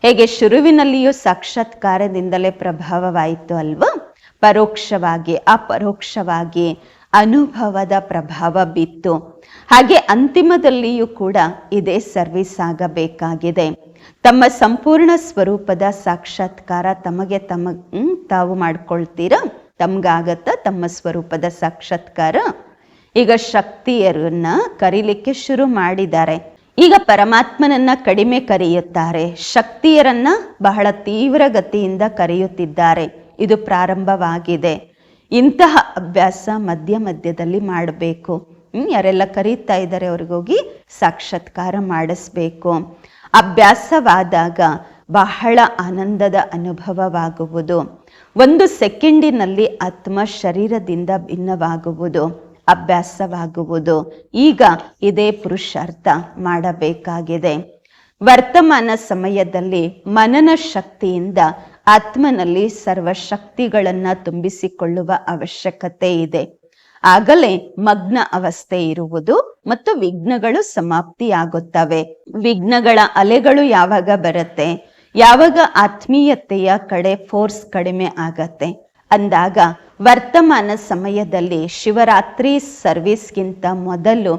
ಹೇಗೆ ಶುರುವಿನಲ್ಲಿಯೂ ಸಾಕ್ಷಾತ್ಕಾರದಿಂದಲೇ ಪ್ರಭಾವವಾಯಿತು ಅಲ್ವಾ? ಪರೋಕ್ಷವಾಗಿ, ಅಪರೋಕ್ಷವಾಗಿ ಅನುಭವದ ಪ್ರಭಾವ ಬಿತ್ತು. ಹಾಗೆ ಅಂತಿಮದಲ್ಲಿಯೂ ಕೂಡ ಇದೇ ಸರ್ವಿಸ್ ಆಗಬೇಕಾಗಿದೆ. ತಮ್ಮ ಸಂಪೂರ್ಣ ಸ್ವರೂಪದ ಸಾಕ್ಷಾತ್ಕಾರ ತಮಗೆ ತಮ ತಾವು ಮಾಡ್ಕೊಳ್ತೀರಾ? ತಮ್ಗಾಗತ್ತ ತಮ್ಮ ಸ್ವರೂಪದ ಸಾಕ್ಷಾತ್ಕಾರ. ಈಗ ಶಕ್ತಿಯರನ್ನ ಕರೀಲಿಕ್ಕೆ ಶುರು ಮಾಡಿದ್ದಾರೆ. ಈಗ ಪರಮಾತ್ಮನನ್ನ ಕಡಿಮೆ ಕರೆಯುತ್ತಾರೆ. ಶಕ್ತಿಯರನ್ನ ಬಹಳ ತೀವ್ರ ಗತಿಯಿಂದ ಕರೆಯುತ್ತಿದ್ದಾರೆ. ಇದು ಪ್ರಾರಂಭವಾಗಿದೆ. ಇಂತಹ ಅಭ್ಯಾಸ ಮಧ್ಯ ಮಧ್ಯದಲ್ಲಿ ಮಾಡಬೇಕು. ಯಾರೆಲ್ಲ ಕರೀತಾ ಇದ್ದಾರೆ ಅವ್ರಿಗೋಗಿ ಸಾಕ್ಷಾತ್ಕಾರ ಮಾಡಿಸ್ಬೇಕು. ಅಭ್ಯಾಸವಾದಾಗ ಬಹಳ ಆನಂದದ ಅನುಭವವಾಗುವುದು. ಒಂದು ಸೆಕೆಂಡಿನಲ್ಲಿ ಆತ್ಮ ಶರೀರದಿಂದ ಭಿನ್ನವಾಗುವುದು, ಅಭ್ಯಾಸವಾಗುವುದು. ಈಗ ಇದೇ ಪುರುಷಾರ್ಥ ಮಾಡಬೇಕಾಗಿದೆ. ವರ್ತಮಾನ ಸಮಯದಲ್ಲಿ ಮನನ ಶಕ್ತಿಯಿಂದ ಆತ್ಮನಲ್ಲಿ ಸರ್ವಶಕ್ತಿಗಳನ್ನು ತುಂಬಿಸಿಕೊಳ್ಳುವ ಅವಶ್ಯಕತೆ ಇದೆ. ಆಗಲೇ ಮಗ್ನ ಅವಸ್ಥೆ ಇರುವುದು ಮತ್ತು ವಿಘ್ನಗಳು ಸಮಾಪ್ತಿಯಾಗುತ್ತವೆ. ವಿಘ್ನಗಳ ಅಲೆಗಳು ಯಾವಾಗ ಬರುತ್ತೆ? ಯಾವಾಗ ಆತ್ಮೀಯತೆಯ ಕಡೆ ಫೋರ್ಸ್ ಕಡಿಮೆ ಆಗತ್ತೆ? ಅಂದಾಗ ವರ್ತಮಾನ ಸಮಯದಲ್ಲಿ ಶಿವರಾತ್ರಿ ಸರ್ವಿಸ್ಗಿಂತ ಮೊದಲು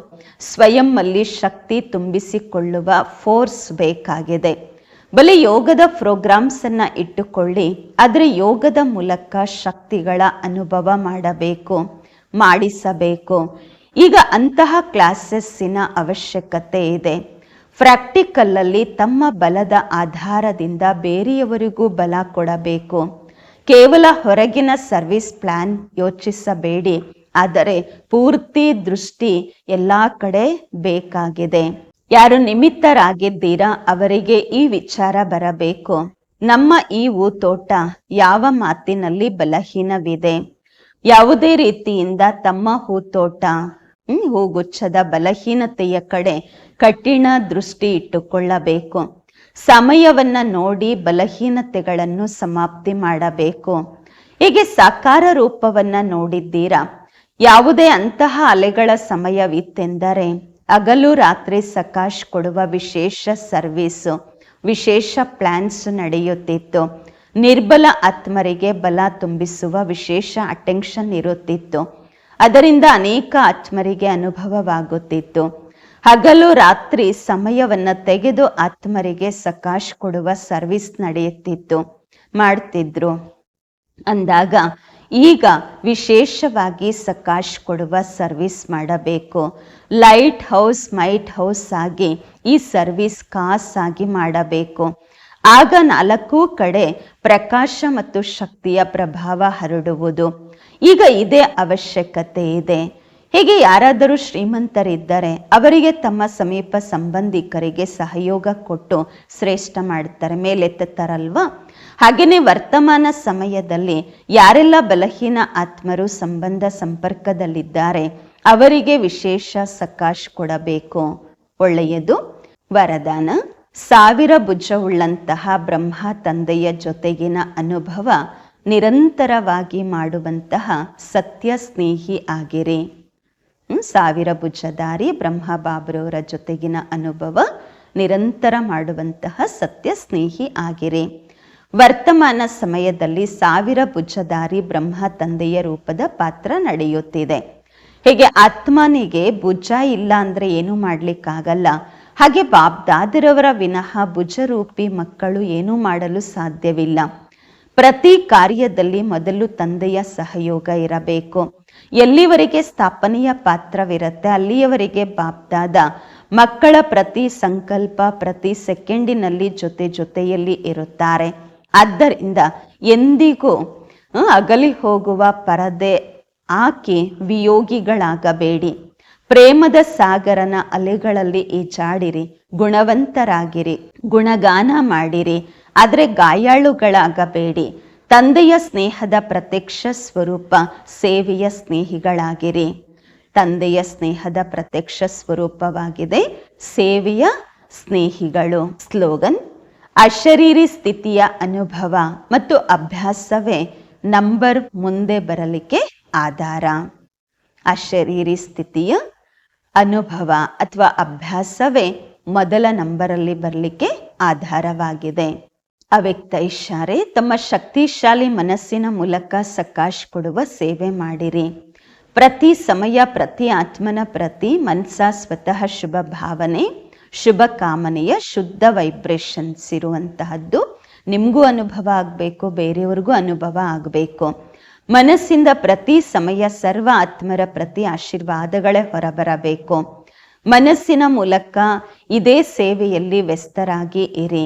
ಸ್ವಯಂನಲ್ಲಿ ಶಕ್ತಿ ತುಂಬಿಸಿಕೊಳ್ಳುವ ಫೋರ್ಸ್ ಬೇಕಾಗಿದೆ. ಬಲಿ ಯೋಗದ ಪ್ರೋಗ್ರಾಮ್ಸ್ ಅನ್ನ ಇಟ್ಟುಕೊಳ್ಳಿ, ಆದರೆ ಯೋಗದ ಮೂಲಕ ಶಕ್ತಿಗಳ ಅನುಭವ ಮಾಡಬೇಕು, ಮಾಡಿಸಬೇಕು. ಈಗ ಅಂತಹ ಕ್ಲಾಸಸ್ಸಿನ ಅವಶ್ಯಕತೆ ಇದೆ. ಪ್ರಾಕ್ಟಿಕಲ್ಲಲ್ಲಿ ತಮ್ಮ ಬಲದ ಆಧಾರದಿಂದ ಬೇರೆಯವರಿಗೂ ಬಲ ಕೊಡಬೇಕು. ಕೇವಲ ಹೊರಗಿನ ಸರ್ವಿಸ್ ಪ್ಲಾನ್ ಯೋಚಿಸಬೇಡಿ. ಆದರೆ ಪೂರ್ತಿ ದೃಷ್ಟಿ ಎಲ್ಲ ಕಡೆ ಬೇಕಾಗಿದೆ. ಯಾರು ನಿಮಿತ್ತರಾಗಿದ್ದೀರಾ ಅವರಿಗೆ ಈ ವಿಚಾರ ಬರಬೇಕು. ನಮ್ಮ ಈ ತೋಟ ಯಾವ ಮಾತಿನಲ್ಲಿ ಬಲಹೀನವಿದೆ? ಯಾವುದೇ ರೀತಿಯಿಂದ ತಮ್ಮ ಹೂತೋಟ ಹೂಗುಚ್ಛದ ಬಲಹೀನತೆಯ ಕಡೆ ಕಠಿಣ ದೃಷ್ಟಿ ಇಟ್ಟುಕೊಳ್ಳಬೇಕು. ಸಮಯವನ್ನ ನೋಡಿ ಬಲಹೀನತೆಗಳನ್ನು ಸಮಾಪ್ತಿ ಮಾಡಬೇಕು. ಹೀಗೆ ಸಾಕಾರ ರೂಪವನ್ನ ನೋಡಿದ್ದೀರಾ? ಯಾವುದೇ ಅಂತಹ ಅಲೆಗಳ ಸಮಯವಿತ್ತೆಂದರೆ ಹಗಲು ರಾತ್ರಿ ಸಕಾಶ್ ಕೊಡುವ ವಿಶೇಷ ಸರ್ವೀಸು, ವಿಶೇಷ ಪ್ಲ್ಯಾನ್ಸ್ ನಡೆಯುತ್ತಿತ್ತು. ನಿರ್ಬಲ ಆತ್ಮರಿಗೆ ಬಲ ತುಂಬಿಸುವ ವಿಶೇಷ ಅಟೆನ್ಷನ್ ಇರುತ್ತಿತ್ತು. ಅದರಿಂದ ಅನೇಕ ಆತ್ಮರಿಗೆ ಅನುಭವವಾಗುತ್ತಿತ್ತು. ಹಗಲು ರಾತ್ರಿ ಸಮಯವನ್ನು ತೆಗೆದು ಆತ್ಮರಿಗೆ ಸಕಾಶ್ ಕೊಡುವ ಸರ್ವಿಸ್ ನಡೆಯುತ್ತಿತ್ತು, ಮಾಡ್ತಿದ್ರು. ಅಂದಾಗ ಈಗ ವಿಶೇಷವಾಗಿ ಸಕಾಶ್ ಕೊಡುವ ಸರ್ವಿಸ್ ಮಾಡಬೇಕು. ಲೈಟ್ ಹೌಸ್, ಮೈಟ್ ಹೌಸ್ ಆಗಿ ಈ ಸರ್ವಿಸ್ ಖಾಸ್ ಆಗಿ ಮಾಡಬೇಕು. ಆಗ ನಾಲ್ಕೂ ಕಡೆ ಪ್ರಕಾಶ ಮತ್ತು ಶಕ್ತಿಯ ಪ್ರಭಾವ ಹರಡುವುದು. ಈಗ ಇದೇ ಅವಶ್ಯಕತೆ ಇದೆ. ಹೀಗೆ ಯಾರಾದರೂ ಶ್ರೀಮಂತರಿದ್ದರೆ ಅವರಿಗೆ ತಮ್ಮ ಸಮೀಪ ಸಂಬಂಧಿಕರಿಗೆ ಸಹಯೋಗ ಕೊಟ್ಟು ಶ್ರೇಷ್ಠ ಮಾಡ್ತಾರೆ, ಮೇಲೆತ್ತುತ್ತಾರಲ್ವಾ? ಹಾಗೆಯೇ ವರ್ತಮಾನ ಸಮಯದಲ್ಲಿ ಯಾರೆಲ್ಲ ಬಲಹೀನ ಆತ್ಮರು ಸಂಬಂಧ ಸಂಪರ್ಕದಲ್ಲಿದ್ದಾರೆ, ಅವರಿಗೆ ವಿಶೇಷ ಸಕಾಶ್ ಕೊಡಬೇಕು. ಒಳ್ಳೆಯದು. ವರದಾನ. ಸಾವಿರ ಭುಜವುಳ್ಳಂತಹ ಬ್ರಹ್ಮ ತಂದೆಯ ಜೊತೆಗಿನ ಅನುಭವ ನಿರಂತರವಾಗಿ ಮಾಡುವಂತಹ ಸತ್ಯ ಸ್ನೇಹಿ ಆಗಿರಿ. ಸಾವಿರ ಭುಜಧಾರಿ ಬ್ರಹ್ಮ ಬಾಬ್ರವರ ಜೊತೆಗಿನ ಅನುಭವ ನಿರಂತರ ಮಾಡುವಂತಹ ಸತ್ಯ ಸ್ನೇಹಿ ಆಗಿರಿ. ವರ್ತಮಾನ ಸಮಯದಲ್ಲಿ ಸಾವಿರ ಭುಜಧಾರಿ ಬ್ರಹ್ಮ ತಂದೆಯ ರೂಪದ ಪಾತ್ರ ನಡೆಯುತ್ತಿದೆ. ಹೀಗೆ ಆತ್ಮನಿಗೆ ಭುಜ ಇಲ್ಲ ಅಂದ್ರೆ ಏನು ಮಾಡ್ಲಿಕ್ಕಾಗಲ್ಲ. ಹಾಗೆ ಬಾಬ್ ದಾದಿರವರ ವಿನಃ ಭುಜರೂಪಿ ಮಕ್ಕಳು ಏನೂ ಮಾಡಲು ಸಾಧ್ಯವಿಲ್ಲ. ಪ್ರತಿ ಕಾರ್ಯದಲ್ಲಿ ಮೊದಲು ತಂದೆಯ ಸಹಯೋಗ ಇರಬೇಕು. ಎಲ್ಲಿವರೆಗೆ ಸ್ಥಾಪನೆಯ ಪಾತ್ರವಿರುತ್ತೆ, ಅಲ್ಲಿಯವರೆಗೆ ಬಾಬ್ದಾದ ಮಕ್ಕಳ ಪ್ರತಿ ಸಂಕಲ್ಪ, ಪ್ರತಿ ಸೆಕೆಂಡಿನಲ್ಲಿ ಜೊತೆ ಜೊತೆಯಲ್ಲಿ ಇರುತ್ತಾರೆ. ಆದ್ದರಿಂದ ಎಂದಿಗೂ ಅಗಲಿ ಹೋಗುವ ಪರದೆ ಆಕೆ ವಿಯೋಗಿಗಳಾಗಬೇಡಿ. ಪ್ರೇಮದ ಸಾಗರನ ಅಲೆಗಳಲ್ಲಿ ಈಜಾಡಿರಿ ಗುಣವಂತರಾಗಿರಿ, ಗುಣಗಾನ ಮಾಡಿರಿ, ಆದರೆ ಗಾಯಾಳುಗಳಾಗಬೇಡಿ ತಂದೆಯ ಸ್ನೇಹದ ಪ್ರತ್ಯಕ್ಷ ಸ್ವರೂಪ ಸೇವೆಯ ಸ್ನೇಹಿಗಳಾಗಿರಿ. ತಂದೆಯ ಸ್ನೇಹದ ಪ್ರತ್ಯಕ್ಷ ಸ್ವರೂಪವಾಗಿದೆ ಸೇವೆಯ ಸ್ನೇಹಿಗಳು. ಸ್ಲೋಗನ್, ಅಶರೀರಿ ಸ್ಥಿತಿಯ ಅನುಭವ ಮತ್ತು ಅಭ್ಯಾಸವೇ ನಂಬರ್ ಮುಂದೆ ಬರಲಿಕ್ಕೆ ಆಧಾರ. ಅಶರೀರಿ ಸ್ಥಿತಿಯ ಅನುಭವ ಅಥವಾ ಅಭ್ಯಾಸವೇ ಮೊದಲ ನಂಬರಲ್ಲಿ ಬರಲಿಕ್ಕೆ ಆಧಾರವಾಗಿದೆ. ಅವ್ಯಕ್ತ ಇಶಾರೆ ತಮ್ಮ ಶಕ್ತಿಶಾಲಿ ಮನಸ್ಸಿನ ಮೂಲಕ ಸಕಾಶ್ ಕೊಡುವ ಸೇವೆ ಮಾಡಿರಿ. ಪ್ರತಿ ಸಮಯ, ಪ್ರತಿ ಆತ್ಮನ ಪ್ರತಿ ಮನಸ ಸ್ವತಃ ಶುಭ ಭಾವನೆ, ಶುಭ ಕಾಮನೆಯ ಶುದ್ಧ ವೈಬ್ರೇಷನ್ಸ್ ಇರುವಂತಹದ್ದು ನಿಮಗೂ ಅನುಭವ ಆಗಬೇಕು, ಬೇರೆಯವ್ರಿಗೂ ಅನುಭವ ಆಗಬೇಕು. ಮನಸ್ಸಿಂದ ಪ್ರತಿ ಸಮಯ ಸರ್ವ ಆತ್ಮರ ಪ್ರತಿ ಆಶೀರ್ವಾದಗಳೇ ಹೊರಬರಬೇಕು. ಮನಸ್ಸಿನ ಮೂಲಕ ಇದೇ ಸೇವೆಯಲ್ಲಿ ವ್ಯಸ್ತರಾಗಿ ಇರಿ.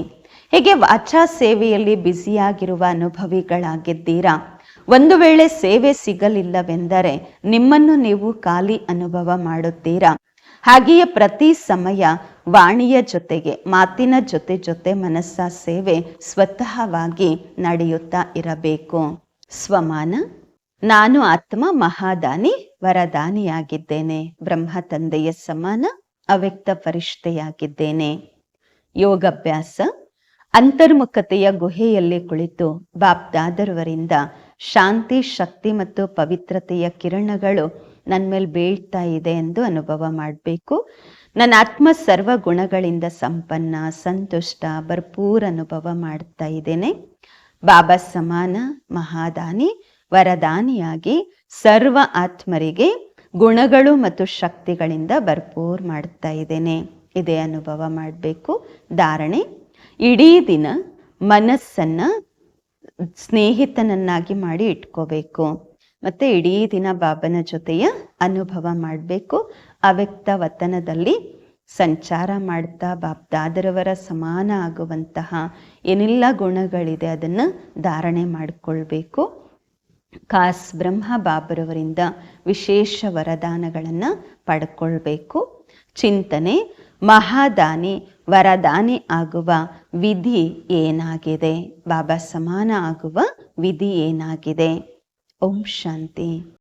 ಹೀಗೆ ವಾಚಾ ಸೇವೆಯಲ್ಲಿ ಬ್ಯುಸಿಯಾಗಿರುವ ಅನುಭವಿಗಳಾಗಿದ್ದೀರಾ? ಒಂದು ವೇಳೆ ಸೇವೆ ಸಿಗಲಿಲ್ಲವೆಂದರೆ ನಿಮ್ಮನ್ನು ನೀವು ಖಾಲಿ ಅನುಭವ ಮಾಡುತ್ತೀರಾ? ಹಾಗೆಯೇ ಪ್ರತಿ ಸಮಯ ವಾಣಿಯ ಜೊತೆಗೆ, ಮಾತಿನ ಜೊತೆ ಜೊತೆ ಮನಸ್ಸ ಸೇವೆ ಸ್ವತಃವಾಗಿ ನಡೆಯುತ್ತಾ ಇರಬೇಕು. ಸ್ವಮಾನ, ನಾನು ಆತ್ಮ ಮಹಾದಾನಿ, ವರದಾನಿಯಾಗಿದ್ದೇನೆ, ಬ್ರಹ್ಮ ತಂದೆಯ ಸಮಾನ, ಅವ್ಯಕ್ತ ಪರಿಷ್ಠೆಯಾಗಿದ್ದೇನೆ. ಯೋಗಾಭ್ಯಾಸ, ಅಂತರ್ಮುಖತೆಯ ಗುಹೆಯಲ್ಲಿ ಕುಳಿತು ಬಾಪ್ದಾದರವರಿಂದ ಶಾಂತಿ, ಶಕ್ತಿ ಮತ್ತು ಪವಿತ್ರತೆಯ ಕಿರಣಗಳು ನನ್ನ ಮೇಲೆ ಬೀಳ್ತಾ ಇದೆ ಎಂದು ಅನುಭವ ಮಾಡಬೇಕು. ನನ್ನ ಆತ್ಮ ಸರ್ವ ಗುಣಗಳಿಂದ ಸಂಪನ್ನ, ಸಂತುಷ್ಟ, ಭರ್ಪೂರ್ ಅನುಭವ ಮಾಡ್ತಾ ಇದ್ದೇನೆ. ಬಾಬಾ ಸಮಾನ ಮಹಾದಾನಿ ವರದಾನಿಯಾಗಿ ಸರ್ವ ಆತ್ಮರಿಗೆ ಗುಣಗಳು ಮತ್ತು ಶಕ್ತಿಗಳಿಂದ ಭರ್ಪೂರ್ ಮಾಡ್ತಾ ಇದ್ದೇನೆ. ಇದೇ ಅನುಭವ ಮಾಡಬೇಕು. ಧಾರಣೆ, ಇಡೀ ದಿನ ಮನಸ್ಸನ್ನ ಸ್ನೇಹಿತನನ್ನಾಗಿ ಮಾಡಿ ಇಟ್ಕೋಬೇಕು. ಮತ್ತೆ ಇಡೀ ದಿನ ಬಾಬನ ಜೊತೆಯ ಅನುಭವ ಮಾಡಬೇಕು. ಅವ್ಯಕ್ತ ವತನದಲ್ಲಿ ಸಂಚಾರ ಮಾಡ್ತಾ ಬಾಬ್ದಾದರವರ ಸಮಾನ ಆಗುವಂತಹ ಏನೆಲ್ಲ ಗುಣಗಳಿದೆ ಅದನ್ನು ಧಾರಣೆ ಮಾಡಿಕೊಳ್ಬೇಕು. ಖಾಸ್ ಬ್ರಹ್ಮ ಬಾಬರವರಿಂದ ವಿಶೇಷ ವರದಾನಗಳನ್ನು ಪಡ್ಕೊಳ್ಬೇಕು. ಚಿಂತನೆ, ಮಹಾದಾನಿ, ವರದಾನಿ ಆಗುವ ವಿಧಿ ಏನಾಗಿದೆ? ಬಾಬಾ ಸಮಾನ ಆಗುವ ವಿಧಿ ಏನಾಗಿದೆ? ಓಂ ಶಾಂತಿ.